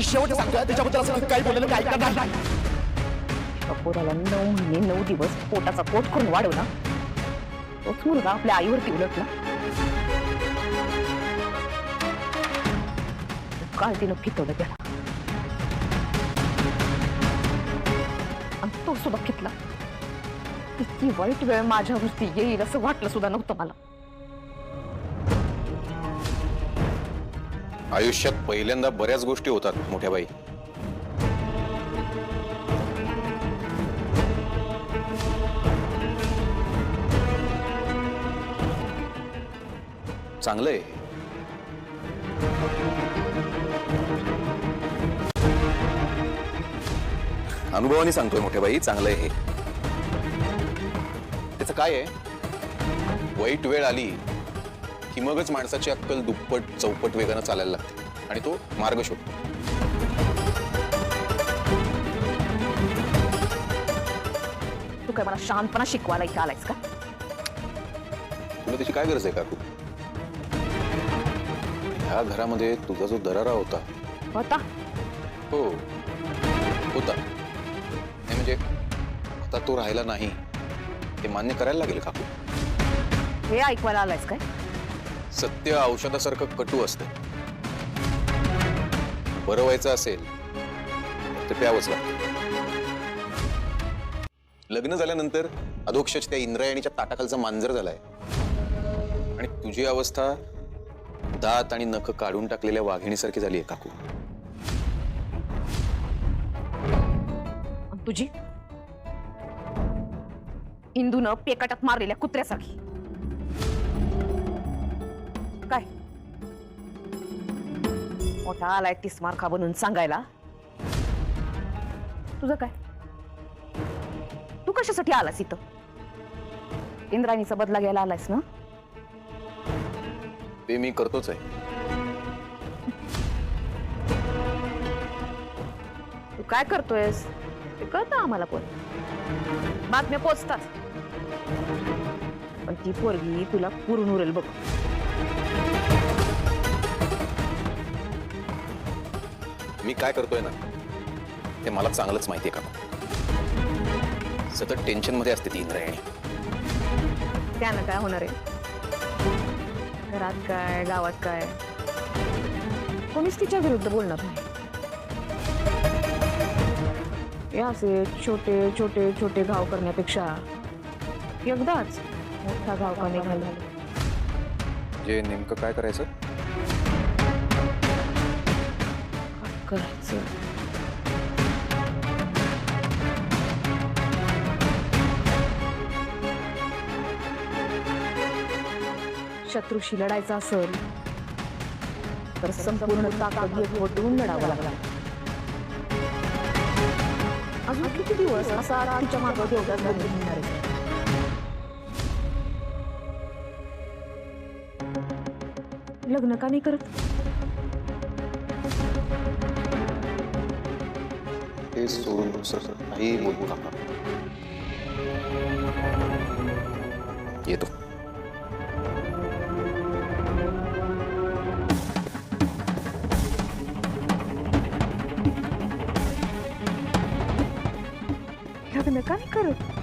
तुझी शेवट सांगतोय त्याच्याबद्दल असं काही बोललेलं काय करणार नाही पोराला नऊ महिने नऊ दिवस पोटाचा पोट करून वाढवला तोच मुलगा आपल्या आईवरती उलटला. काय तिनं फितवलं त्याला आणि तो सुद्धा फितला इतकी वाईट वेळ माझ्या वृत्ती येईल असं वाटलं सुद्धा नव्हतं मला आयुष्यात पहिल्यांदा बऱ्याच गोष्टी होतात मोठ्या बाई चांगलंय. अनुभवाने सांगतोय मोठ्या बाई चांगलंय हे. त्याचं काय आहे? वाईट वेळ आली की मगच माणसाची अक्कल दुप्पट चौपट वेगानं चालायला लागते. आणि तो मार्ग शोधतो. तू काय मला शांतपणा शिकवायला इथे आलायस का? तुला त्याची काय गरज आहे काकू? ह्या घरामध्ये तुझा जो दरारा होता. होता? हो. होता. नाही म्हणजे आता तो राहिला नाही ते मान्य करायला लागेल काकू. हे ऐकवायला आलायस काय? सत्य औषधासारखं कटू असतं. बरं व्हायचं असेल तर प्यावंच लागतं. लग्न झाल्यानंतर अधोक्षच त्या इंद्रायणीच्या ताटाखालचा मांजर झालाय. आणि तुझी अवस्था दात आणि नख काढून टाकलेल्या वाघिणीसारखी झाली आहे काकू तुझी? इंदून पेकाटात मारलेल्या कुत्र्यासारखी. मोठा आलाय टिस्मार खा बनून सांगायला. तुझं काय? तू कशासाठी आलास इथं? इंद्राणीचा बदला घ्यायला आलायस ना? ते मी करतोच आहे. तू काय करतोयस? ते कळतं आम्हाला पण. बातम्या पोचतात. पण ती पोरगी तुला पुरून उरेल बघ. मी काय करतोय ना ते मला चांगलंच माहितीये काकू सतत टेन्शनमध्ये असते ती इंद्रायणी. त्यानं काय होणार आहे? घरात काय गावात काय? कोणीच तिच्या विरुद्ध बोलणार नाही. हे असे छोटे छोटे छोटे घाव करण्यापेक्षा एकदाच मोठा घाव का निघाला? जे नेमकं काय करायचं? करायचं शत्रूशी लढायचं असेल तर संपूर्ण ताकद एक ओतून लढावं लागला. अजून किती दिवस असा तिच्या मागं देवदास म्हणणार आहे? लग्न का नाही करत? ते सोडून दुसरं काही बोलू नका. येतो. लग्न का नाही करत